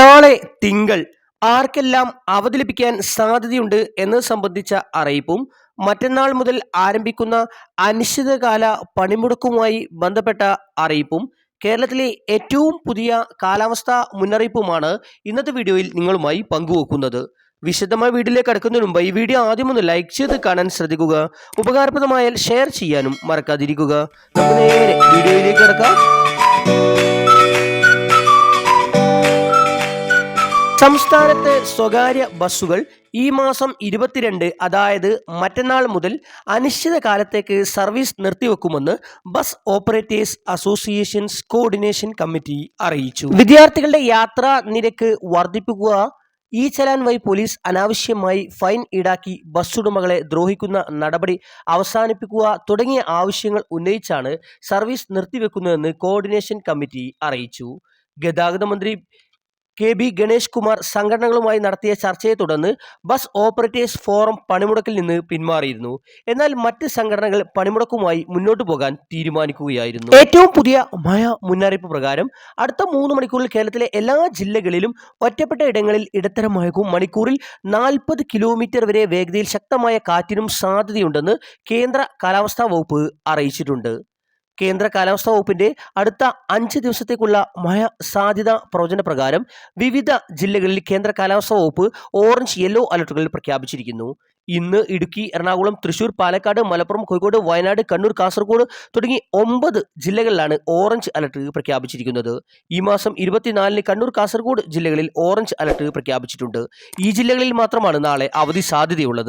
നാളെ തിങ്കൾ ആർക്കെല്ലാം അവതരിപ്പിക്കാൻ സാധ്യതയുണ്ട് എന്നത് സംബന്ധിച്ച അറിയിപ്പും മറ്റന്നാൾ മുതൽ ആരംഭിക്കുന്ന അനിശ്ചിതകാല പണിമുടക്കുമായി ബന്ധപ്പെട്ട അറിയിപ്പും കേരളത്തിലെ ഏറ്റവും പുതിയ കാലാവസ്ഥാ മുന്നറിയിപ്പുമാണ് ഇന്നത്തെ വീഡിയോയിൽ നിങ്ങളുമായി പങ്കുവെക്കുന്നത്. വിശദമായ വീഡിയോയിലേക്ക് കടക്കുന്നതിന് മുമ്പ് ഈ വീഡിയോ ആദ്യം ഒന്ന് ലൈക്ക് ചെയ്ത് കാണാൻ ശ്രദ്ധിക്കുക. ഉപകാരപ്രദമായാൽ ഷെയർ ചെയ്യാനും മറക്കാതിരിക്കുക. നമുക്ക് നേരെ വീഡിയോയിലേക്ക് കിടക്കാം. സംസ്ഥാനത്ത് സ്വകാര്യ ബസ്സുകൾ ഈ മാസം ഇരുപത്തിരണ്ട് അതായത് മറ്റന്നാൾ മുതൽ അനിശ്ചിതകാലത്തേക്ക് service നിർത്തിവെക്കുമെന്ന് bus operators associations coordination committee അറിയിച്ചു. വിദ്യാർത്ഥികളുടെ യാത്രാ നിരക്ക് വർദ്ധിപ്പിക്കുക ഈ ചലാൻ വഴി പോലീസ് അനാവശ്യമായി ഫൈൻ ഈടാക്കി ബസ്സുടമകളെ ദ്രോഹിക്കുന്ന നടപടി അവസാനിപ്പിക്കുക തുടങ്ങിയ ആവശ്യങ്ങൾ ഉന്നയിച്ചാണ് സർവീസ് നിർത്തിവെക്കുന്നതെന്ന് കോർഡിനേഷൻ കമ്മിറ്റി അറിയിച്ചു. ഗതാഗത മന്ത്രി കെ ബി ഗണേഷ് കുമാർ സംഘടനകളുമായി നടത്തിയ ചർച്ചയെ തുടർന്ന് ബസ് ഓപ്പറേറ്റേഴ്സ് ഫോറം പണിമുടക്കിൽ നിന്ന് പിന്മാറിയിരുന്നു. എന്നാൽ മറ്റ് സംഘടനകൾ പണിമുടക്കുമായി മുന്നോട്ടു പോകാൻ തീരുമാനിക്കുകയായിരുന്നു. ഏറ്റവും പുതിയ മഴ മുന്നറിയിപ്പ് പ്രകാരം അടുത്ത മൂന്ന് മണിക്കൂറിൽ കേരളത്തിലെ എല്ലാ ജില്ലകളിലും ഒറ്റപ്പെട്ട ഇടങ്ങളിൽ ഇടത്തരം മഴക്കും മണിക്കൂറിൽ നാൽപ്പത് കിലോമീറ്റർ വരെ വേഗതയിൽ ശക്തമായ കാറ്റിനും സാധ്യതയുണ്ടെന്ന് കേന്ദ്ര കാലാവസ്ഥാ വകുപ്പ് അറിയിച്ചിട്ടുണ്ട്. കേന്ദ്ര കാലാവസ്ഥാ വകുപ്പിന്റെ അടുത്ത അഞ്ച് ദിവസത്തേക്കുള്ള മഴ സാധ്യത പ്രവചന പ്രകാരം വിവിധ ജില്ലകളിൽ കേന്ദ്ര കാലാവസ്ഥാ വകുപ്പ് ഓറഞ്ച് യെല്ലോ അലർട്ടുകൾ പ്രഖ്യാപിച്ചിരിക്കുന്നു. ഇന്ന് ഇടുക്കി എറണാകുളം തൃശൂർ പാലക്കാട് മലപ്പുറം കോഴിക്കോട് വയനാട് കണ്ണൂർ കാസർഗോഡ് തുടങ്ങി ഒമ്പത് ജില്ലകളിലാണ് ഓറഞ്ച് അലർട്ട് പ്രഖ്യാപിച്ചിരിക്കുന്നത്. ഈ മാസം ഇരുപത്തിനാലിന് കണ്ണൂർ കാസർഗോഡ് ജില്ലകളിൽ ഓറഞ്ച് അലർട്ട് പ്രഖ്യാപിച്ചിട്ടുണ്ട്. ഈ ജില്ലകളിൽ മാത്രമാണ് നാളെ അവധി സാധ്യതയുള്ളത്.